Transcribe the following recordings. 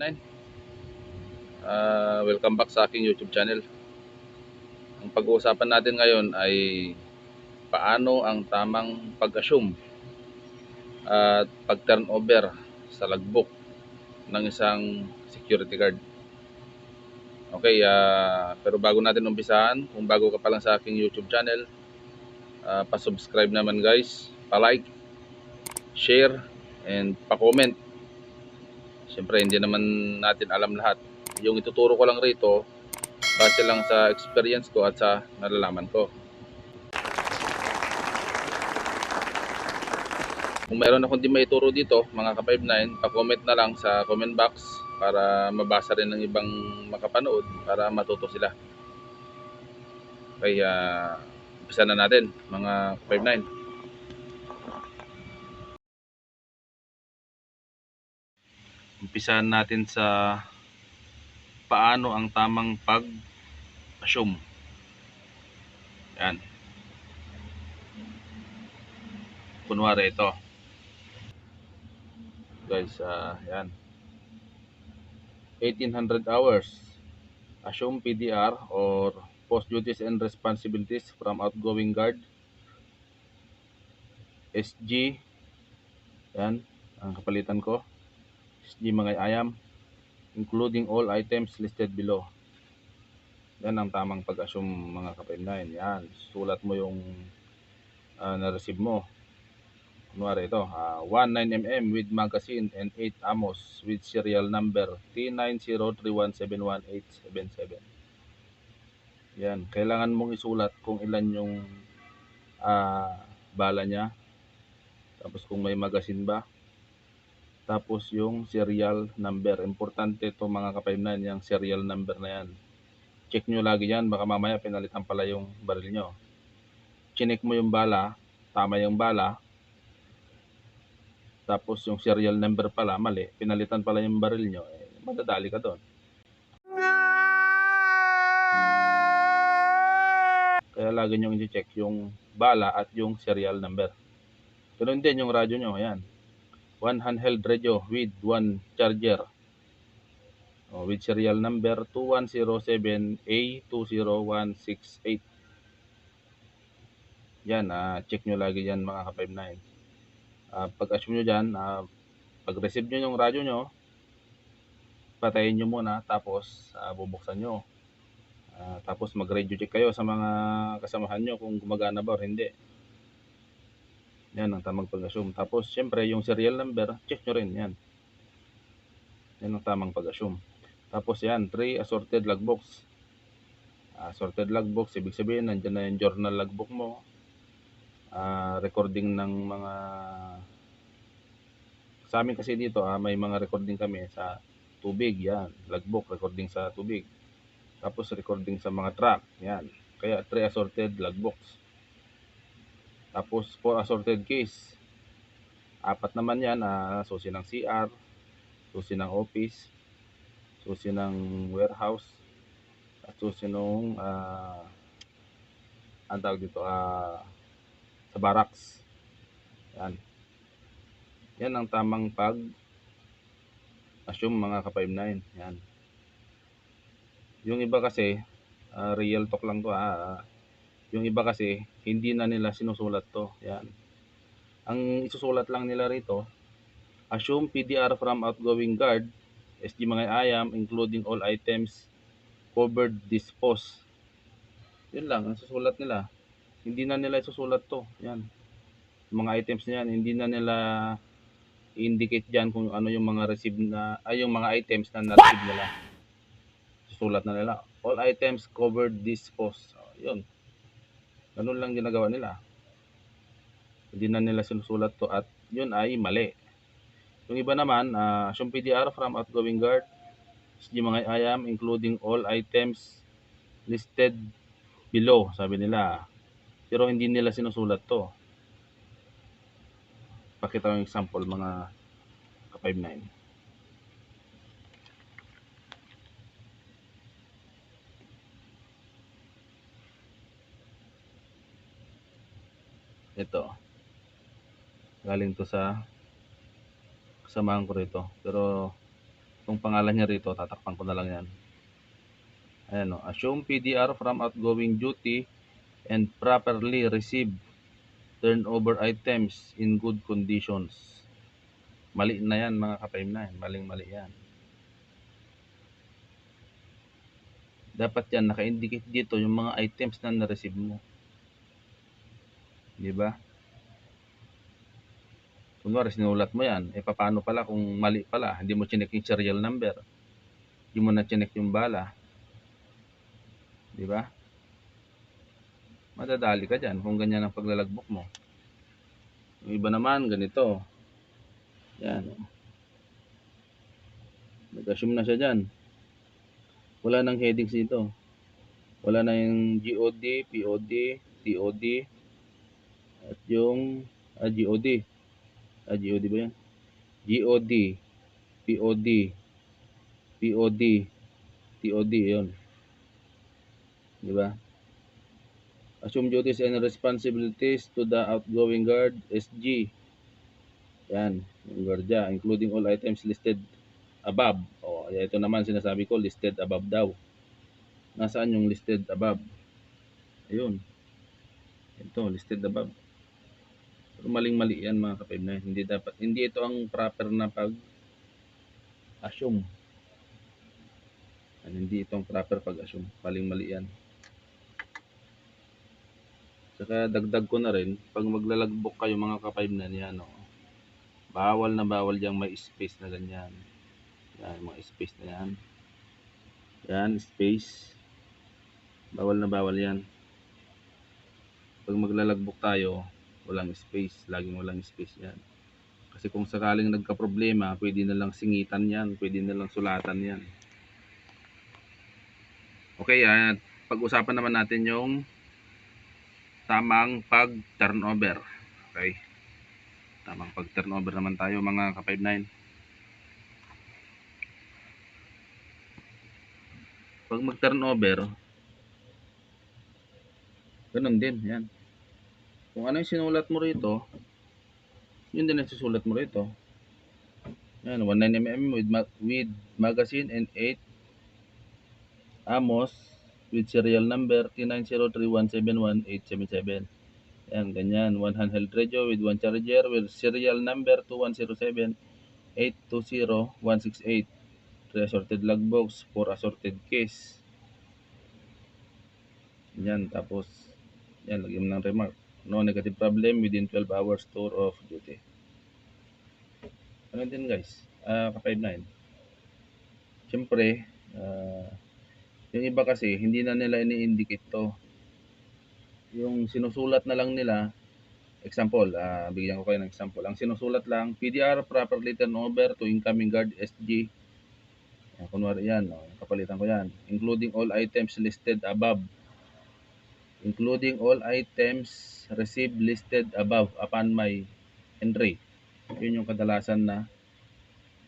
9. Ah, welcome back sa aking YouTube channel. Ang pag-uusapan natin ngayon ay paano ang tamang pag-assume at pag-turnover sa logbook ng isang security guard. Okay, ah, pero bago natin umpisahan, kung bago ka pa lang sa aking YouTube channel, ah, pa-subscribe naman guys, pa-like, share, and pa-comment. Siyempre, hindi naman natin alam lahat. Yung ituturo ko lang rito, base lang sa experience ko at sa nalalaman ko. Kung mayroon akong di maituro dito, mga ka-59, pa-comment na lang sa comment box para mabasa rin ng ibang makapanood para matuto sila. Kaya, umpisa na natin, mga ka-59. Umpisahan natin sa paano ang tamang pag-assume. Yan. Kunwari ito. Guys, ah, yan. 1800 hours. Assume PDR or post duties and responsibilities from outgoing guard. SG. Yan. Ang kapalitan ko. SG mga ayam including all items listed below. Yan ang tamang pag-assume mga ka-59. Yan, sulat mo yung ah, na-receive mo. Kunwari ito, ah, 19mm with magazine and 8 ammos with serial number T9031718777. Yan, kailangan mong isulat kung ilan yung ah, bala niya. Tapos kung may magazine ba, tapos yung serial number. Importante ito mga ka-59, yung serial number na yan. Check nyo lagi yan, baka mamaya pinalitan pala yung baril nyo. Chinek mo yung bala, tama yung bala, tapos yung serial number pala, mali, pinalitan pala yung baril nyo, eh, madadali ka doon. Kaya lagi nyo i-check yung bala at yung serial number. Ganun din yung radyo nyo, ayan one handheld radio with one charger. Oh, with serial number 2107A20168 yan ah, check nyo lagi yan mga ka-59 Ah, pag assume nyo dyan ah, pag receive nyo yung radio nyo patayin nyo muna tapos ah, bubuksan nyo. Ah, tapos mag radio check kayo sa mga kasamahan nyo kung gumagana ba or hindi yan ang tamang pag-assume. Tapos, syempre, yung serial number, check nyo rin. Yan. Yan ang tamang pag-assume. Tapos, yan. 3 assorted logbooks. Assorted logbooks, ibig sabihin, nandyan na yung journal logbook mo. Ah, recording ng mga... Sa amin kasi dito, ah, may mga recording kami sa tubig. Yan. Logbook, recording sa tubig. Tapos, recording sa mga truck. Yan. Kaya, 3 assorted logbooks. Tapos, for assorted case, apat naman yan, ah, susi ng CR, susi ng office, susi ng warehouse, at susi ng, ah, ang tawag dito, ah, sa barracks. Yan. Yan ang tamang pag assume mga ka-59. Yan. Yung iba kasi, ah, real talk lang to ah, yung iba kasi, hindi na nila sinusulat to. Yan. Ang isusulat lang nila rito, assume PDR from outgoing guard, SG mga IAM, including all items covered dispose. Yun lang, ang susulat nila. Hindi na nila isusulat to. Yan. Mga items na yan, hindi na nila indicate dyan kung ano yung mga receive na, ay yung mga items na na-receive nila. Susulat na nila. All items covered dispose. So, yun. Ganun lang ginagawa nila. Hindi na nila sinusulat to at yun ay mali. Yung iba naman, uh, assume PDR from outgoing guard, mga IAM, including all items listed below, sabi nila. Pero hindi nila sinusulat to. Pakita ko yung example, mga ka-59. Ito galing to sa kasamahan ko rito pero Itong pangalan niya rito, tatakpan ko na lang yan. Ayan o. Assume PDR from outgoing duty and properly receive turnover items in good conditions. Mali na yan mga ka-5 na. Maling mali yan. Dapat yan, naka-indicate dito yung mga items na na-receive mo. Di ba? Kunwari, sinulat mo yan. Eh, paano pala kung mali pala? Hindi mo chinek yung serial number. Hindi mo na chinek yung bala. Di ba? Madadali ka dyan kung ganyan ang paglalagbok mo. Yung iba naman, ganito. Yan. Nag-assume na siya dyan. Wala nang headings dito. Wala na yung GOD, POD, TOD, at yung ah, GOD. Ah, GOD ba yan? GOD, POD, POD, TOD, yun. Di ba? Assume duties and responsibilities to the outgoing guard, SG. Yan, yung guardia, including all items listed above. O, ito naman sinasabi ko, listed above daw. Nasaan yung listed above? Ayun. Ito, listed above. Pero maling-mali yan mga kapib na. Hindi dapat, hindi ito ang proper na pag assume. Yan, hindi ito proper pag assume. Maling-mali yan. Saka dagdag ko na rin, pag maglalagbok kayo mga kapib na niyan, no, bawal na bawal yung may space na ganyan. Yan, mga space na yan. Yan, space. Bawal na bawal yan. Pag maglalagbok tayo, walang space. Laging walang space yan. Kasi kung sakaling nagka-problema, pwede na lang singitan yan. Pwede na lang sulatan yan. Okay, yan. Pag-usapan naman natin yung tamang pag-turnover. Okay. Tamang pag-turnover naman tayo mga ka-59. Pag mag-turnover, ganun din. Yan. Kung ano yung sinulat mo rito, yun din ang susulat mo rito. Yan, 19mm with, ma- with magazine and 8 Amos with serial number T90317187. Yan, ganyan. One handheld radio with one charger with serial number 217-820-168. Three assorted logbox, four assorted case. Yan, tapos, yan, lagyan mo ng remark. No negative problem within 12 hours tour of duty. Ano din guys, ah, ka-59. Siyempre, ah, yung iba kasi, hindi na nila ini-indicate to. Yung sinusulat na lang nila, example, ah, bigyan ko kayo ng example. Ang sinusulat lang, PDR properly turn over to incoming guard SG. Yan, kunwari yan, oh, kapalitan ko yan. Including all items listed above. Including all items received listed above upon my entry. Yun yung kadalasan na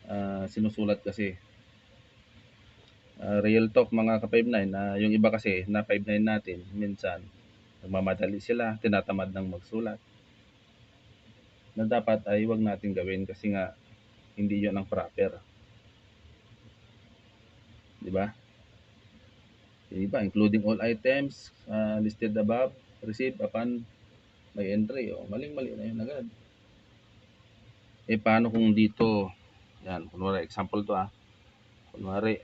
ah, sinusulat kasi uh, real talk mga ka-59 na yung iba kasi na 59 natin minsan nagmamadali sila, tinatamad ng magsulat na dapat ay wag natin gawin kasi nga hindi yun ang proper di ba? Iba including all items uh, listed above received upon my entry o maling mali na yun agad eh paano kung dito yan kunwari example to ah kunwari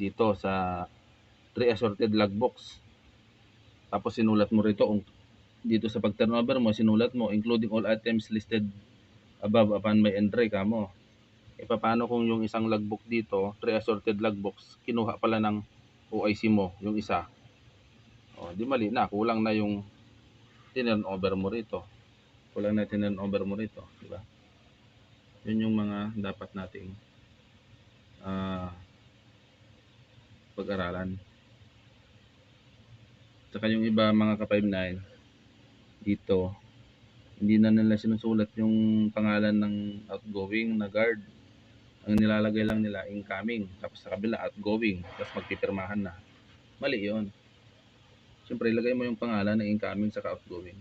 dito sa 3 assorted logbox. Tapos sinulat mo rito dito sa pag-turnover mo, sinulat mo including all items listed above upon my entry kamo. E paano kung yung isang logbook dito, 3 assorted logbox, kinuha pala ng OIC mo, yung isa. O, di mali na, kulang na yung tinurn over mo rito. Kulang na tinurn over mo rito, di ba? Yun yung mga dapat nating ah pag-aralan. Saka yung iba mga ka-59 dito, hindi na nila sinusulat yung pangalan ng outgoing na guard. Ang nilalagay lang nila incoming, tapos sa kabila outgoing, tapos magpipirmahan na. Mali yon. Siyempre, ilagay mo yung pangalan ng incoming sa outgoing.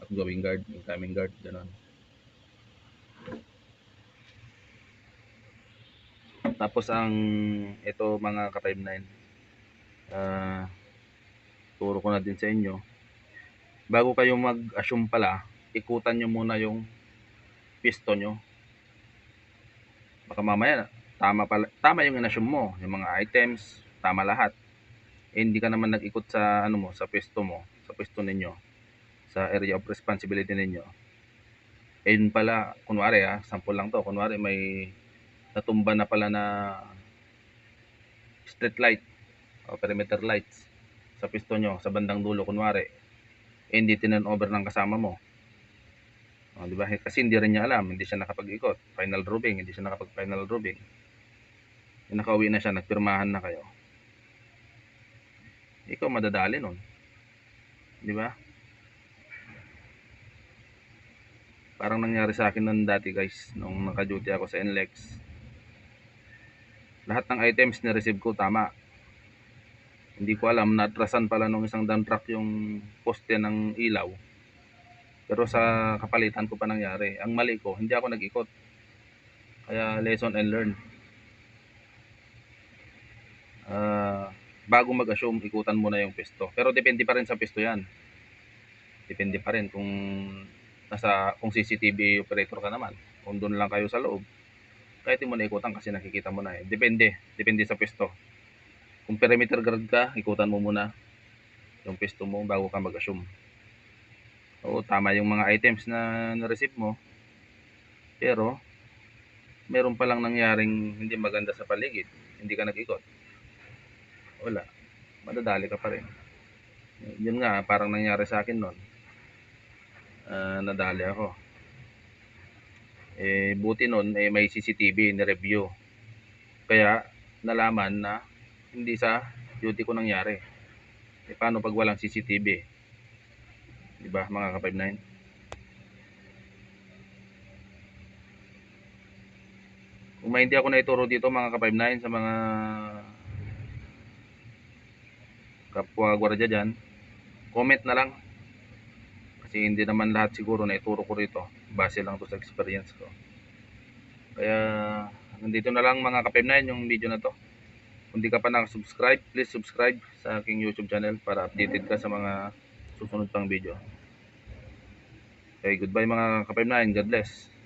Outgoing guard, incoming guard, ganun. Tapos ang ito mga ka-59, uh, ah, turo ko na din sa inyo. Bago kayo mag-assume pala, ikutan nyo muna yung piston nyo Baka mamaya tama pala, tama yung inassume mo, yung mga items, tama lahat. Eh, hindi ka naman nag-ikot sa ano mo, sa pwesto mo, sa pwesto ninyo, sa area of responsibility ninyo. Eh, yun pala, kunwari ah, sample lang to, kunwari may natumba na pala na street light o perimeter lights sa pisto nyo, sa bandang dulo, kunwari, eh, hindi tinan over ng kasama mo. O, di ba? Kasi hindi rin niya alam, hindi siya nakapag-ikot. Final drawing, hindi siya nakapag-final drawing. Nakauwi na siya, nagpirmahan na kayo. Ikaw madadali nun. Di ba? Parang nangyari sa akin nun dati guys, nung naka-duty ako sa NLEX. Lahat ng items na receive ko tama. Hindi ko alam, natrasan pala nung isang dump truck yung poste ng ilaw. Pero sa kapalitan ko pa nangyari. Ang mali ko, hindi ako nag-ikot. Kaya lesson and learn. Ah, bago mag-assume, ikutan muna yung pesto. Pero depende pa rin sa pesto yan. Depende pa rin kung nasa kung CCTV operator ka naman. Kung doon lang kayo sa loob. Kahit mo na ikutan kasi nakikita mo na eh. Depende. Depende sa pesto. Kung perimeter guard ka, ikutan mo muna yung pesto mo bago ka mag-assume. Oo, tama yung mga items na na-receive mo. Pero, meron palang nangyaring hindi maganda sa paligid. Hindi ka nag-ikot. Wala. Madadali ka pa rin. Yun nga, parang nangyari sa akin noon. Ah, nadali ako. Eh, buti noon, eh, may CCTV ni review. Kaya, nalaman na hindi sa duty ko nangyari. Eh, paano pag walang CCTV? Di ba, mga ka-59? Kung may hindi ako naituro dito mga ka-59 sa mga kapwa gwardiya dyan, comment na lang. Kasi hindi naman lahat siguro naituro ko rito. Base lang to sa experience ko. Kaya, nandito na lang mga ka-59 yung video na to. Kung di ka pa nakasubscribe, please subscribe sa aking YouTube channel para updated ka sa mga susunod pang video. Okay, goodbye mga ka-59. God bless.